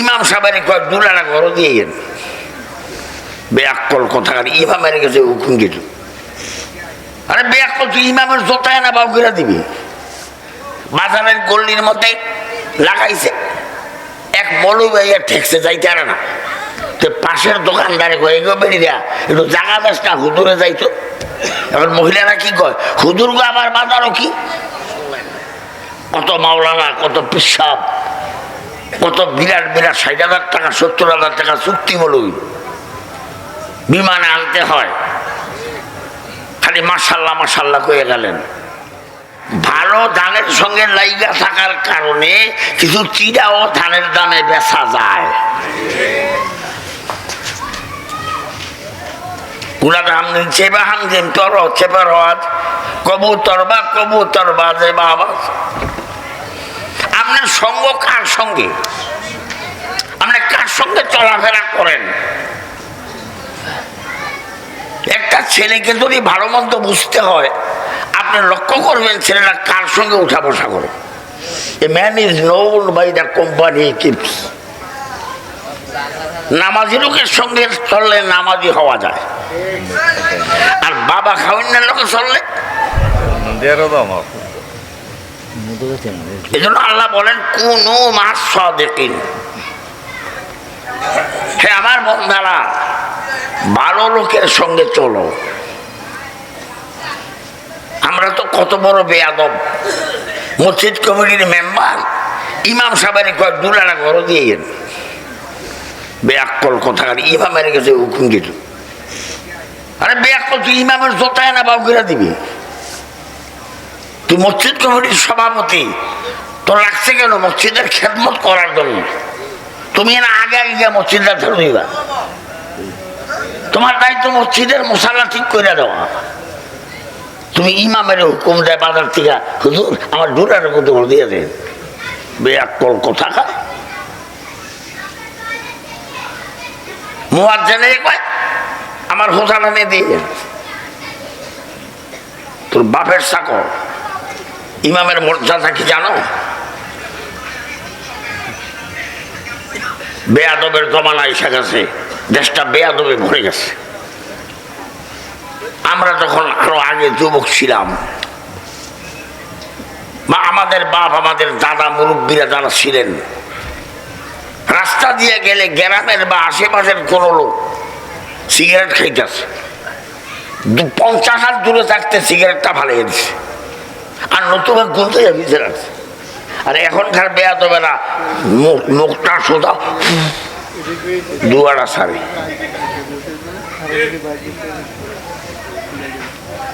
ইমাম সাহেবের কয় দুলারা ঘর দিয়ে গেন বেয়াক্কল কথাকার ইমামের কাছে হুকুম দিল আরে বেয়াক্কল, তুই ইমামের জোতায় না বাউ করে দিবি। বাজারের গল্লির মধ্যে লাগাইছে। এক মলু ভাইয়া ঠেকছে, যাইতে আরে না। তো পাশের দোকানদারে কয় এগো দেয়া, একটু জাগা না হুদুরে যাইতো এখন মহিলারা কি কয় হুদুর গো, আবার বাজারও কি? কত মাওলানা, কত পিসাব। কত বিরাট বিরাট ষাট হাজার টাকা, সত্তর হাজার টাকা চুক্তি মলুই বিমানে আনতে হয়। খালি মাসাল্লাহ মাসাল্লাহ কয়ে গেলেন। ভালো ধানের সঙ্গে লাইগা থাকার কারণে কিছু চিরাও ধানের দামে বেচা যায়। উনার হামদিন চেবা হামদিন তর চেপা রজ কবুতর বা কবুতর বাজে বাবা। আপনার সঙ্গ কার সঙ্গে? আপনি কার সঙ্গে চলাফেরা করেন? একটা ছেলেকে যদি ভালো মন্দ বুঝতে হয়, আপনি লক্ষ্য করবেন ছেলেটা কার সঙ্গে উঠা বসা করে? A man is known by the company keeps নামাজি লোকের সঙ্গে চললে নামাজি হওয়া যায়। আর বাবা খাওয়ান্নের লোকে চললে? এই জন্য আল্লাহ বলেন, কোন মাস সদেকিন। হে আমার বন্ধারা, ভালো লোকের সঙ্গে চলো। আমরা তো কত বড় বেয়াদব। মসজিদ কমিটির মেম্বার, ইমাম সাহেবের কয় দুলারা ঘর দিয়ে গেল বেয়াক্কল কথাকার ইমামের কাছে হুকুম দিল। আরে বেয়াক্কল, তুই ইমামের জোতায় না বাউ করে দিবি? তুই মসজিদ কমিটির সভাপতি, তোর লাগছে কেন? মসজিদের খেদমত করার জন্য তুমি না আগে আগে গিয়ে ধরে দিবা তোমার দায়িত্ব মসজিদের মশালা ঠিক করে দেওয়া। তুমি ইমামের হুকুম দেয় বাজার থেকে, হুজুর, আমার দুটার মতো দিয়ে দেন। বেয়াক্কল কথা খায়। মুয়াজ্জেনে কয়, আমার হোসানা নিয়ে দিয়ে। তোর বাপের চাকর। ইমামের মর্যাদা কি জানো? বেয়াদবের জমানা এসে গেছে, দেশটা বেয়াদবে ভরে গেছে। আমরা যখন আরও আগে যুবক ছিলাম, বা আমাদের বাপ, আমাদের দাদা, মুরব্বীরা যারা ছিলেন, রাস্তা দিয়ে গেলে গ্রামের বা আশেপাশের কোনো লোক সিগারেট খাইতেছে। পঞ্চাশ হাত দূরে থাকতে সিগারেটটা ভালো দিছে। আর নতুন গুনতে ভিতরে রাখছে। আর এখনকার বেয়া দেবে না। মুখ- মুখটা সোজা। দুয়ারা সারে।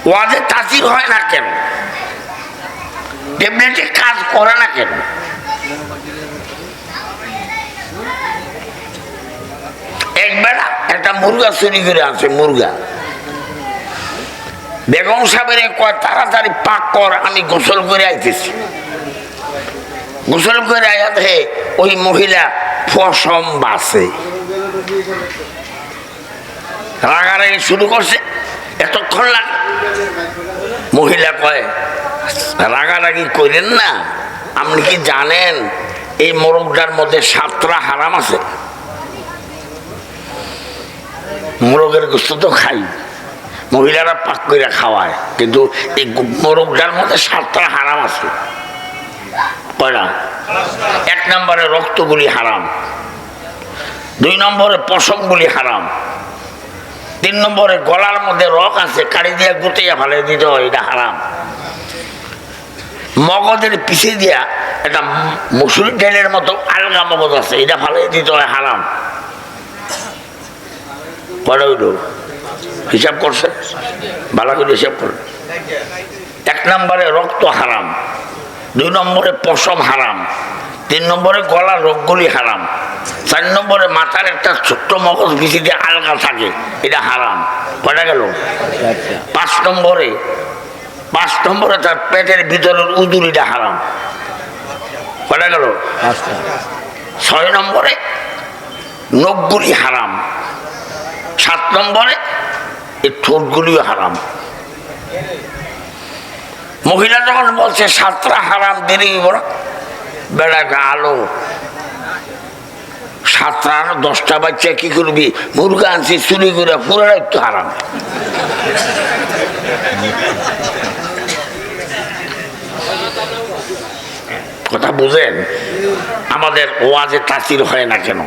ওয়াজে তাসির হয় না কেন? ট্যাবলেটে কাজ করে না কেন? একবেলা একটা মুরগা চুরি করে আছে মুরগা। বেগম সাহেবের কয়, তাড়াতাড়ি পাক কর, আমি গোসল করে আইতেছি। গোসল করে আয়াতে ওই মহিলা ফসম বাসে রাগারাগি শুরু করছে, এতক্ষণ লাগে মহিলা কয়, রাগারাগি করেন না, আপনি কি জানেন, এই মোরগটার মধ্যে সাতটা হারাম আছে? মোরগের গোস্ত তো খাই। মহিলারা পাক করে খাওয়ায়, কিন্তু এই মোরগটার মধ্যে সাতটা হারাম আছে। কয়টা এক নম্বরে রক্তগুলি হারাম। দুই নম্বরে পশমগুলি হারাম। তিন নম্বরে গলার মধ্যে রক আছে, কাড়ি দিয়ে গুটিয়ে ফেলে দিতে হয়, এটা হারাম। মগজের পিছিয়ে দিয়া একটা ম- মুসুরি ডালের মতো আলগা মগজ আছে, এটা ফালে দিতে হয়, হারাম। হইল হিসাব করছে? ভালো করে হিসাব করে। এক নম্বরে রক্ত হারাম, দুই নম্বরে পশম হারাম, তিন নম্বরে গলার রোগগুলি হারাম, চার নম্বরে মাথার একটা ছোট্ট মগজ বেশি দিয়ে আলগা থাকে, এটা হারাম। কটা গেল? পাঁচ নম্বরে পাঁচ নম্বরে তার পেটের ভিতরের উদুরিটা হারাম। কটা গেল? ছয় নম্বরে নখগুলি হারাম, সাত নম্বরে এই ঠোঁটগুলিও হারাম। মহিলা যখন বলছে, সাতটা হারাম, দেরি হইব না। বেড়া আলো সাতটা দশটা বাচ্চা কি করবি? মুরগা আনছি, চুরি করে, পুরোটাই একটু হারাম। কথা বুঝেন? আমাদের ওয়াজে তাসির হয় না কেন?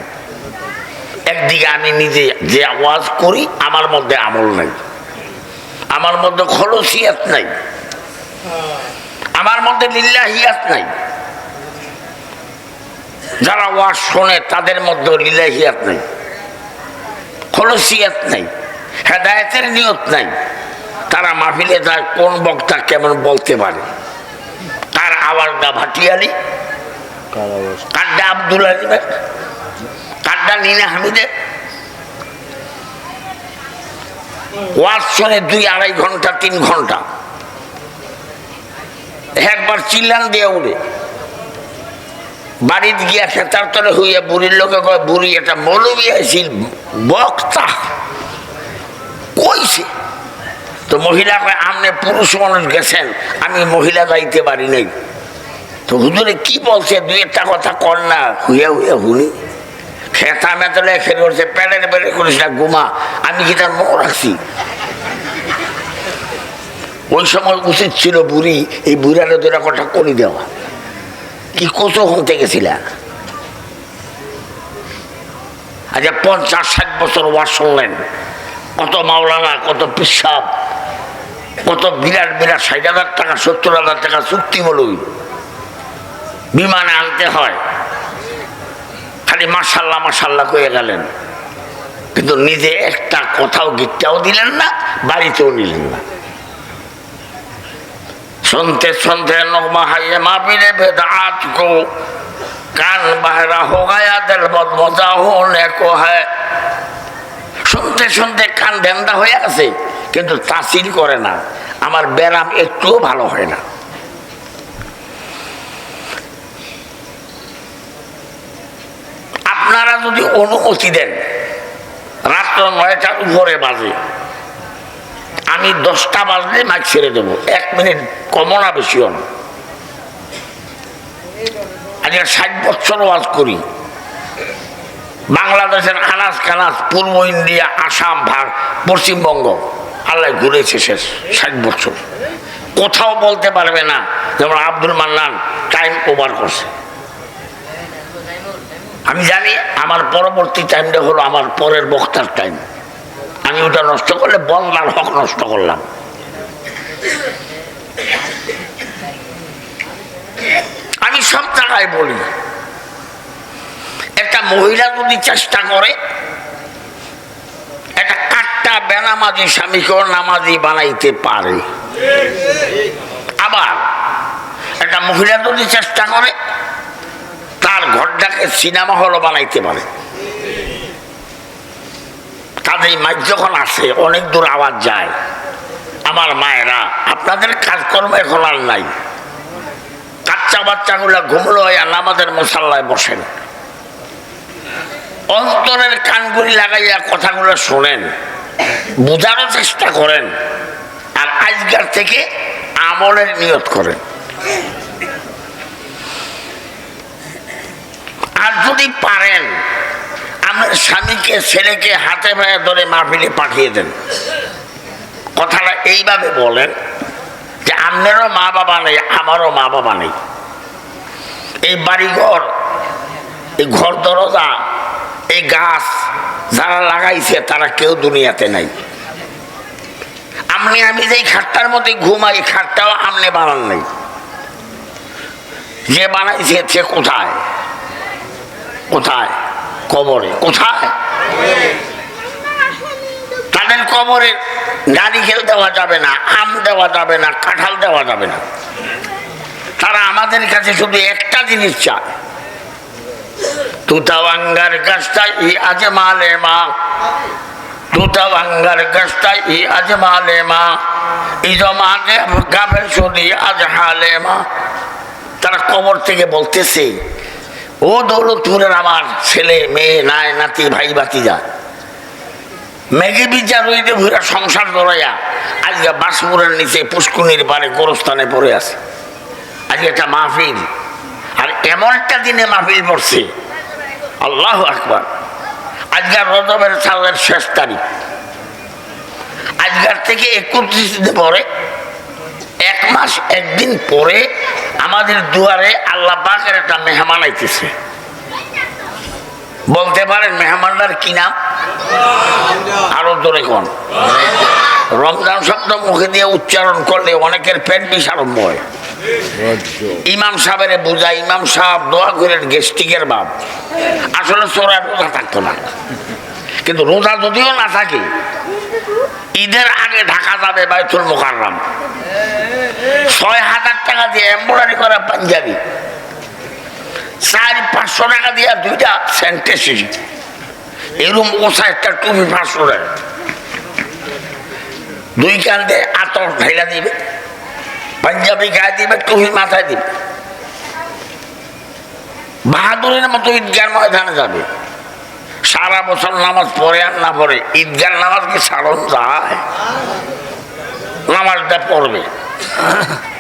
একদিকে আমি নিজে যে ওয়াজ করি আমার মধ্যে আমল নাই। আমার মধ্যে খলসিয়াত নাই। আমার মধ্যে লিল্লাহিয়াত নাই। যারা ওয়াজ শোনে তাদের মধ্যে লিল্লাহিয়াত নাই। খলসিয়াত নাই। হেদায়তের নিয়ত নাই। তারা মাহফিলে যায় কোন বক্তা কেমন বলতে পারে? কার আওয়াজটা ভাটিয়ালি? কারটা আব্দুল আলিমের কারটা নিনা হামিদের ওয়াজ দুই আড়াই ঘণ্টা, তিন ঘণ্টা। একবার চিল্লান দিয়ে উড়ে। বাড়িতে গিয়া খেতার তলে হইয়া বুড়ির লোকে কয়, বুড়ি, এটা মৌলবী আছিল বক্তা কইছে তো মহিলা কয়, আমনে পুরুষ মানুষ গেছেন, আমি মহিলা যাইতে পারি নাই। তো হুজুরে কি বলছে, দুই একটা কথা কর না, হুইয়া হুইয়া হুনি। খেতা মেতলে খেলে করছে প্যাডের বেড়ে করিস ঘুমা আমি কি তার মনে রাখছি ওই সময় উচিত ছিল বুড়ি, এই বুড়ারে দুটা কথা করে দেওয়া। কি কত হতে গেছিলা? আচ্ছা পঞ্চাশ ষাট বছর ওয়াজ শুনলেন। কত মাওলানা, কত পিসাব, কত বিরাট বিরাট ষাট হাজার টাকা, সত্তর হাজার টাকা চুক্তি বলুই বিমানে আনতে হয়। খালি মাসাল্লা মাসাল্লা কয়ে গেলেন। কিন্তু নিজে একটা কথাও গিটটাও দিলেন না, বাড়িতেও নিলেন না। শুনতে শুনতে নগমা হাইয়ে মাপিরে বেদাত কো কান বাহেরা হো গায়া বদ মজা হো নেকো হ্যায় শুনতে শুনতে কান ধেন্দা হয়ে আছে কিন্তু তাসির করে না। আমার ব্যারাম একটুও ভালো হয় না। যদি অনুমতি দেন, রাত্র নয়টার উপরে বাজে। আমি দশটা বাজলে মাইক ছেড়ে দেবো। এক মিনিট কমও না বেশিও না আজকে ষাট বছর ওয়াজ করি। বাংলাদেশের আনাজ কানাজ, পূর্ব ইন্ডিয়া, আসাম, ভার, পশ্চিমবঙ্গ, আল্লাহ ঘুরেছে শেষ ষাট বছর। কোথাও বলতে পারবে না, যেমন আব্দুল মান্নান টাইম ওভার করছে। আমি জানি আমার পরবর্তী টাইমটা হলো আমার পরের বক্তার টাইম। আমি ওটা নষ্ট করলে বন্যার হক নষ্ট করলাম। আমি সব জায়গায় বলি, একটা মহিলা যদি চেষ্টা করে, একটা কাটটা বেনামাজি স্বামীকেও নামাজি বানাইতে পারে। আবার একটা মহিলা যদি চেষ্টা করে তার ঘরটাকে সিনেমা হলও বানাইতে পারে। তাদের মাইক যখন আসে অনেক দূর আওয়াজ যায়। আমার মায়েরা, আপনাদের কাজকর্ম এখন আর নাই। কাচ্চা বাচ্চাগুলো ঘুমলো আর আমাদের মশাল্লায় বসেন। অন্তরের কানগুলি লাগাইয়া কথাগুলো শোনেন। বোঝারও চেষ্টা করেন। আর আজকার থেকে আমলের নিয়ত করেন। আর যদি পারেন আমার স্বামীকে, ছেলেকে হাতে পায়ে ধরে মাহফিলে পাঠিয়ে দেন। কথাটা এইভাবে বলেন যে আপনারও মা বাবা নেই, আমারও মা বাবা নেই। এই বাড়িঘর, এই ঘর দরজা, এই গাছ যারা লাগাইছে, তারা কেউ দুনিয়াতে নাই। আপনি, আমি যেই খাটটার মধ্যে ঘুমাই, খাটটাও আমনে বানান নাই। যে বানাইছে, সে কোথায়? কোথায়? কবরে। কোথায়? তাদের কবরে দেওয়া যাবে না, আম দেওয়া যাবে না, কাঁঠাল দেওয়া যাবে না। তারা আমাদের কাছে শুধু একটা জিনিস চায়। তারা কবর থেকে বলতেছে ও দৌলতপুরের আমার ছেলে, মেয়ে নাই নাতি, ভাই বাতিজা মেঘে বিচার রইতে ভুরা সংসার ধরাইয়া আজকে বাসমুরের নিচে পুষ্কুনির পারে গোরস্থানে পড়ে আছে। আজকে একটা মাহফিল। আর এমন একটা দিনে মাহফিল পড়ছে আল্লাহ আকবার। আজকাল রজবের সালের শেষ তারিখ। আজকাল থেকে একত্রিশ দিন পরে, এক মাস একদিন পরে আমাদের দুয়ারে আল্লাহ পাকের একটা মেহমান আইতেছে। বলতে পারেন মেহমানটার কি নাম? আরও জোরে কোন? রমজান শব্দ মুখে দিয়ে উচ্চারণ করলে অনেকের পেট বিষ আরম্ভ হয়। ইমাম সাহেবের বোঝা, ইমাম সাহেব দোয়া করেন গেস্টিকের বাপ। আসলে চোরা রোজা থাকতো না। কিন্তু রোজা যদিও না থাকে ঈদের আগে ঢাকা যাবে বাইতুল মোকাররাম। ছয় হাজার টাকা দিয়ে এম্ব্রয়ডারি করা পাঞ্জাবি। চার, পাঁচশো টাকা দিয়ে দুইটা সেন্টেসি এরকম ওষা একটা টুপি পাঁচশো টাকা। দুই কান্দে আতর ঢেলা দিবে। পাঞ্জাবি গায়ে দিবে টুপি মাথায় দিবে। বাহাদুরের মতো ঈদগার ময়দানে যাবে। সারা বছর নামাজ পড়ে আর না পড়ে, ঈদগার নামাজ কি সারণ যায়? নামাজটা পড়বে।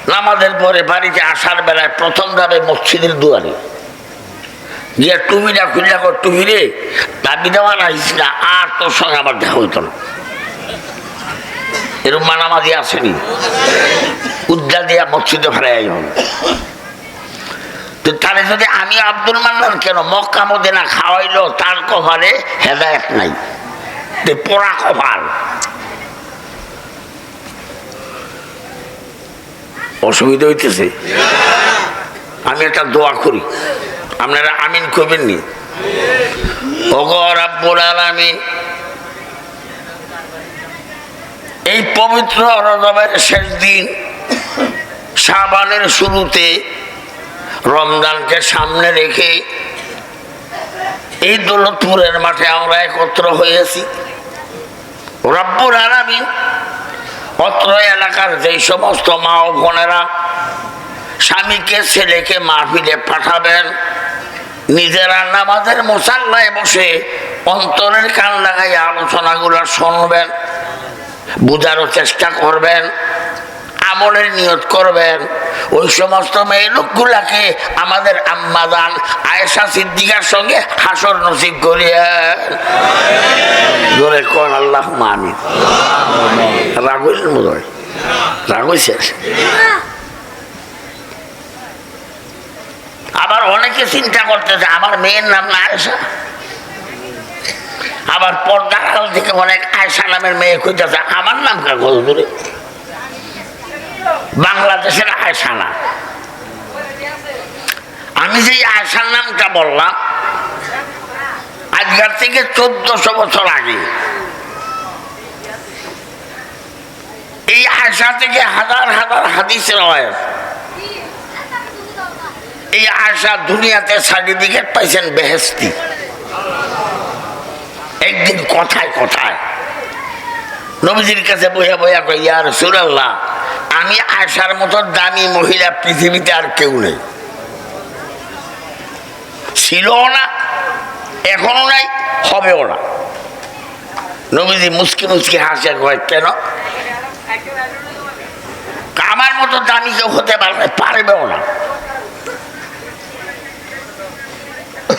নামাজের পরে বাড়িতে আসার বেলায় প্রথম যাবে মসজিদের দুয়ারে। গিয়ে টুপিটা খুলে কর টুপি রে, দাবি দেওয়া রাখিস না, আর তোর সঙ্গে আমার দেখা হইতো না। এরকম মানামাজি আসেনি। উদ্যা দিয়া মসজিদে ফেলাই হবে তো তাহলে যদি আমি আব্দুল মান্নান কেন মক্কা মদিনা খাওয়াইলো, তার কভারে হেদায়ত নাই। পোড়া কভার। অসুবিধা হইতেছে। আমি একটা দোয়া করি। আপনারা আমিন করবেন নি? অগরাব্বুল আলামিন, এই পবিত্র রজবের শেষ দিন সাবানের শুরুতে রমজানকে সামনে রেখে এই দৌলতপুরের মাঠে আমরা একত্র হয়েছি। রব্বুর আলামিন অত্র এলাকার যেই সমস্ত মা ও বোনেরা স্বামীকে, ছেলেকে মাহফিলে পাঠাবেন, নিজেরা নামাজের মোসাল্লায় বসে অন্তরের কান লাগাই আলোচনাগুলো শুনবেন, বোঝারও চেষ্টা করবেন। আমলের নিয়ত করবেন। ওই সমস্ত মেয়ে লোকগুলাকে আমাদের আম্মাদান আয়েশা সিদ্দিকার সঙ্গে হাসর নসিব করিয়া কর আল্লাহ মানি। মনে রাগুইছে আবার অনেকে চিন্তা করতেছে, আমার মেয়ের নাম না আয়েশা? আবার পর্দার থেকে অনেক আয়সা নামের মেয়ে খুঁজতেছে, আমার নাম কাগজ গজদুরে? বাংলাদেশের আয়সা না আমি যে আয়সার নামটা বললাম আজকাল থেকে চোদ্দশো বছর আগে। এই আয়সা থেকে হাজার হাজার হাদিস রয়েছে। এই আয়সা দুনিয়াতে সার্টিফিকেট পাইছেন বেহেস্তি একদিন কথায় কথায় নবীজির কাছে বইয়া বইয়া কই ইয়ার সুরাল্লাহ আমি আয়সার মতো দামি মহিলা পৃথিবীতে আর কেউ নেই। ছিলও না, এখনও নাই, হবেও না। নবীজি মুসকি মুসকি হাসে, কয়, কেন? আমার মতো দামি কেউ হতে পারবে পারবেও না।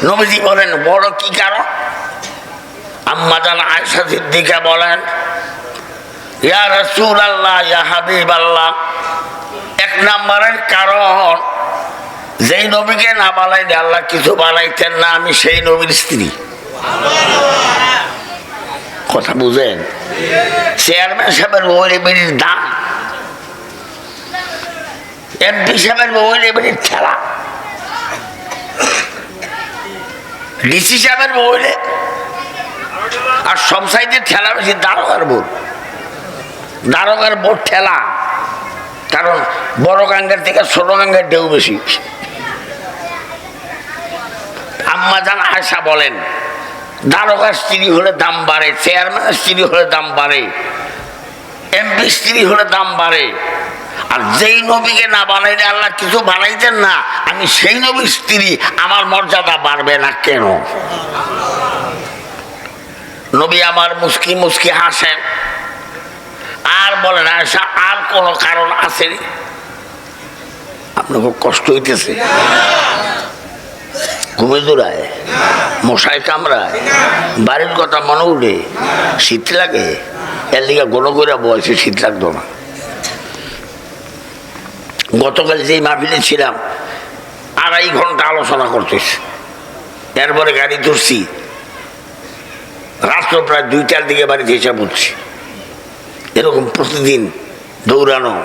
নবীজি বলেন, বড় কি কারণ? আম্মাজান আয়সা সিদ্দিকা বলেন ইয়া রসুল আল্লাহ ইয়া হাবিব আল্লাহ এক নম্বরের কারণ, যেই নবীকে না বানাইলে আল্লাহ কিছু বানাইতেন না, আমি সেই নবীর স্ত্রী। কথা বুঝেন? চেয়ারম্যান সাহেবের বউরে বেরির দাম। এমপি সাহেবের বউরে বেরির খেলা ডিসি সাহেবের বউরে আর সব সাইডে ঠেলা বেশি দারোগার বোর্ড দারোগার বোর্ড ঠেলা। কারণ বড় গাঙ্গের থেকে ছোট গাঙ্গের ঢেউ বেশি। আম্মা জান আয়সা বলেন দারোগার স্ত্রী হলে দাম বাড়ে, চেয়ারম্যানের স্ত্রী হলে দাম বাড়ে, এমপি স্ত্রী হলে দাম বাড়ে। আর যেই নবীকে না বানাইলে আল্লাহ কিছু বানাইতেন না, আমি সেই নবীর স্ত্রী, আমার মর্যাদা বাড়বে না কেন? নবী আমার মুস্কি মুস্কি হাসেন। আর বলেন আয়সা আর কোনো কারণ আছে আপনার খুব কষ্ট হইতেছে। ঘুমে দৌড়ায় মশায় কামড়ায়, বাড়ির কথা মনে উঠে, শীত লাগে। এর দিকে গণ করে বয়সে শীত লাগতো না। গতকাল যেই মাহফিলে ছিলাম, আড়াই ঘণ্টা আলোচনা করতেছে। এরপরে গাড়ি ধরছি। রাত্র প্রায় দুইটার দিকে বাড়িতে এসে পড়ছি। এরকম প্রতিদিন দৌড়ানো।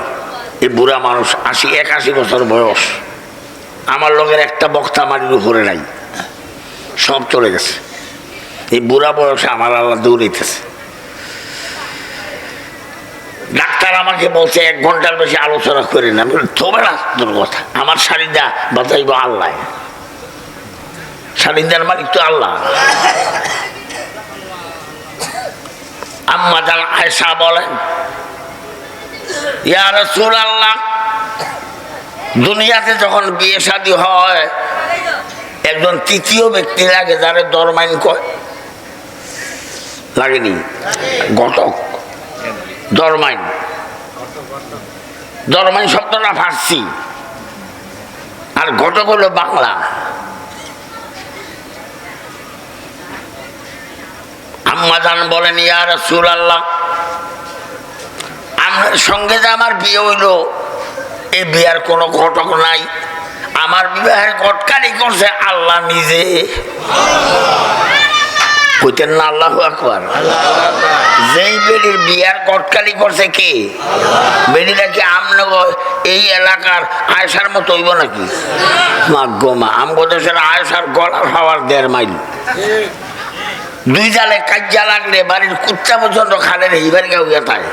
এই বুড়া মানুষ আশি, একাশি বছর বয়স। আমার লোকের একটা বক্তা মাটির উপরে নাই। সব চলে গেছে। এই বুড়া বয়সে আমার আল্লাহ দৌড়াইতেছে। ডাক্তার আমাকে বলছে, এক ঘণ্টার বেশি আলোচনা করে না। তবে না কথা। আমার শাড়িদা বাতাইব আল্লাহ। শাড়িদার মালিক তো আল্লাহ। আম্মা জান আয়সা বলেন, ইয়া রসুল আল্লাহ দুনিয়াতে যখন বিয়ে শাদী হয়, একজন তৃতীয় ব্যক্তি লাগে যারা দরমাইন কয়? লাগেনি? ঘটক। দরমাইন। দরমাইন শব্দটা ফার্সি। আর ঘটক হলো বাংলা। আম্মাজান বলেন, ইয়া রসুল আল্লাহ আমার সঙ্গে যে আমার বিয়ে হইল এই বিয়ার কোনো ঘটক নাই। আমার বিবাহের ঘটকারি করছে আল্লাহ নিজে। কইতেন না, আল্লাহ আকবার। যেই বেডির বিয়ার কটকালি করছে কে? বেডিটা কি আমনগর, এই এলাকার আয়সার মতো হইব নাকি? মা গো মা, আমগো দেশের আয়সার গলার হাওয়ার দেড় মাইল। দুই জালে কাজ্জা লাগলে বাড়ির কুচ্চা পর্যন্ত খালের এইবার কেউ থাকে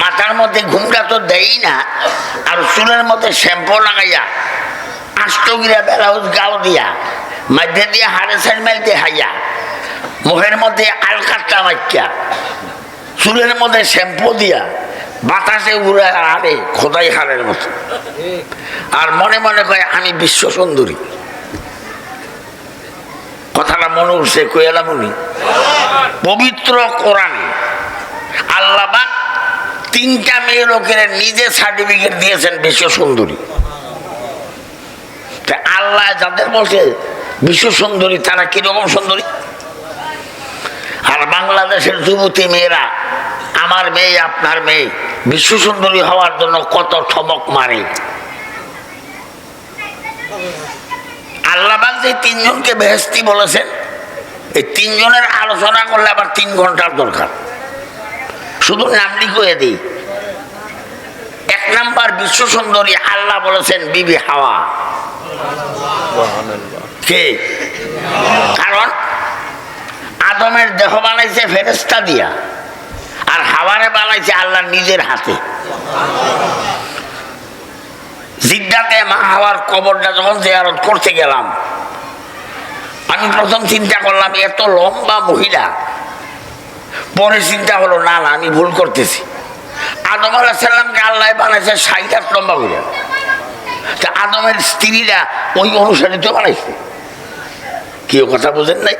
মাথার মধ্যে ঘুমটা তো দেই না, আর চুলের মধ্যে শ্যাম্পু লাগাইয়া, আষ্টগিরা বেলাউজ গাও দিয়া মাঝে দিয়ে হাড়ে সাইড মাইলতে হাইয়া, মুখের মধ্যে আলকাট্টা মাইকা চুলের মধ্যে শ্যাম্পু দিয়া, বাতাসে উড়ে আরে খোদাই হাড়ের মতো। আর মনে মনে কয়, আমি বিশ্ব সুন্দরী। কথাটা মনে উঠছে কইলাম উনি? পবিত্র কোরআনে। আল্লাহবাক তিনটা মেয়ে লোকের নিজে সার্টিফিকেট দিয়েছেন বিশ্ব সুন্দরী। আল্লাহ যাদের বলছে বিশ্ব সুন্দরী, তারা কীরকম সুন্দরী? আর বাংলাদেশের যুবতী মেয়েরা, আমার মেয়ে আপনার মেয়ে, বিশ্ব সুন্দরী হওয়ার জন্য কত ঠমক মারে আল্লাহবাক যে তিনজনকে বেহেস্তি বলেছেন, এই তিনজনের আলোচনা করলে আবার তিন ঘণ্টার দরকার। শুধু নাম লিখে দিই। এক নাম্বার বিশ্ব সুন্দরী আল্লাহ বলেছেন, বিবি হাওয়া। কে? কারণ আদমের দেহ বানাইছে ফেরেস্তা দিয়া, আর হাওয়ারে বানাইছে আল্লাহ নিজের হাতে। জিদ্দাতে মা হাওয়ার কবরটা যখন জেয়ারত করতে গেলাম আমি প্রথম চিন্তা করলাম, এত লম্বা মহিলা। পরে চিন্তা হলো, না না, আমি ভুল করতেছি। আদম আলাহিসাল্লামকে আল্লাহ বানাইছে ষাট হাত লম্বা করে তা আদমের স্ত্রীরা ওই অনুসারে তো বানাইছে। কেউ কথা বোঝেন নাই?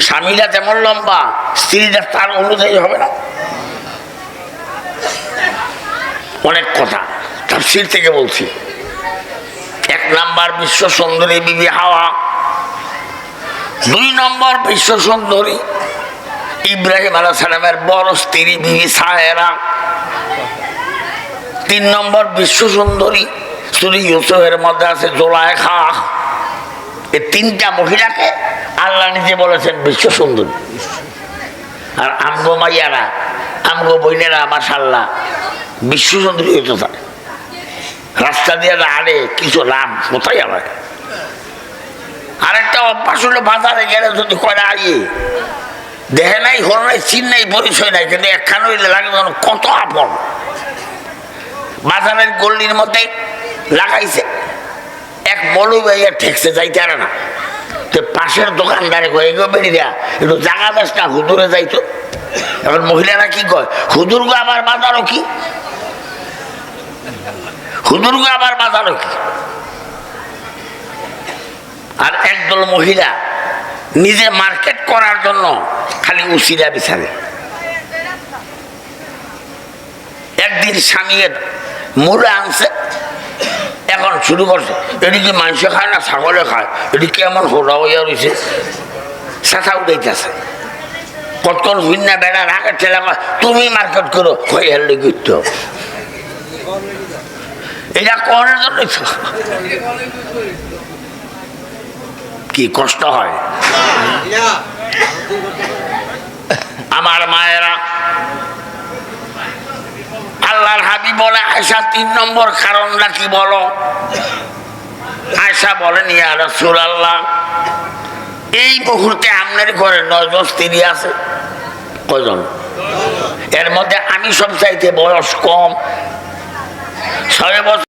স্বামীরা যেমন লম্বা, স্ত্রীরা তার অনুযায়ী হবে না। অনেক কথা তার থেকে বলছি। এক নাম্বার, বিশ্ব সুন্দরী বিবি হাওয়া। দুই নম্বর বিশ্ব সুন্দরী। ইব্রাহিম আলাহ সালামের বড় স্ত্রী, বিবি সাহেরা। তিন নম্বর বিশ্ব সুন্দরী সুরি ইউসুফের মধ্যে আছে জোলায় খা এই তিনটা মহিলাকে আল্লাহ নিজে বলেছেন বিশ্ব সুন্দরী। আর আমগো মাইয়ারা, আমগো বইনেরা মাসাল্লাহ বিশ্ব সুন্দরী হইতে থাকে রাস্তা দিয়ে আরে কিছু লাভ কোথায় আবার? আরেকটা অভ্যাস হলো বাজারে গেলে যদি কয়লা আইয়ে, দেহে নাই হল নাই, চিন নাই পরিচয় নাই, কিন্তু একখান হইলে কত আপন। বাজারের গল্লির মধ্যে লাগাইছে। এক মলু ভাইয়া ঠেকছে, যাইতে আরে না। তো পাশের দোকানদারে কয়ে গো দেয়া, একটু জাগা না হুদুরে যাইতো এখন মহিলারা কি কয় হুদুর গো, আবার বাজারও কি? হুদুর গো, আবার বাজারও কি? আর একদল মহিলা নিজে মার্কেট করার জন্য খালি উচিরা বিচারে একদিন স্বামীর মূলা আনছে, এখন শুরু করছে। এটি কি মানুষে খায় না ছাগলে খায়? এটি কেমন হোরা হইয়া রয়েছে চেঁচা উঠাইতেছে। কতক্ষণ ভিন্ন বেড়া রাখে ঠেলা তুমি মার্কেট করো হয়ে করতে হবে। এটা করার জন্য। কি কষ্ট হয়? আমার মায়েরা, আল্লাহর হাবি বলে, আয়সা তিন নম্বর কারণটা কি বলো? আয়সা বলেন, ইয়া রসুল আল্লাহ এই মুহূর্তে আপনার ঘরে নয়জন স্ত্রী আছে? কজন এর মধ্যে আমি সব চাইতে বয়স কম। ছয় বছর